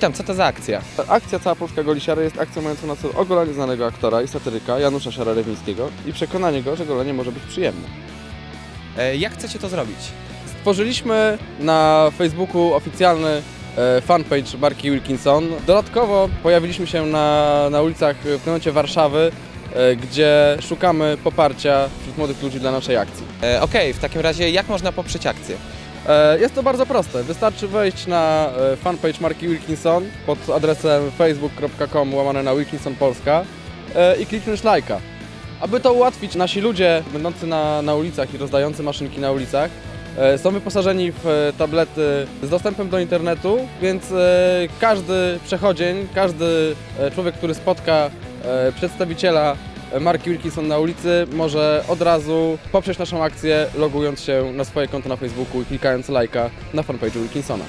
Witam, co to za akcja? Akcja Cała Polska Goli Siary jest akcją mającą na celu ogolenie znanego aktora i satyryka Janusza Siara-Rewińskiego i przekonanie go, że golenie może być przyjemne. E, Jak chcecie to zrobić? Stworzyliśmy na Facebooku oficjalny e, fanpage marki Wilkinson. Dodatkowo pojawiliśmy się na, na ulicach w momencie Warszawy, e, gdzie szukamy poparcia wśród młodych ludzi dla naszej akcji. E, Okej, w takim razie jak można poprzeć akcję? E, Jest to bardzo proste. Wystarczy wejść na e, fanpage marki Wilkinson pod adresem facebook.com łamane na Wilkinson Polska e, i kliknąć lajka. Aby to ułatwić, nasi ludzie będący na, na ulicach i rozdający maszynki na ulicach są wyposażeni w tablety z dostępem do internetu, więc każdy przechodzień, każdy człowiek, który spotka przedstawiciela marki Wilkinson na ulicy może od razu poprzeć naszą akcję, logując się na swoje konto na Facebooku i klikając lajka na fanpage'u Wilkinsona.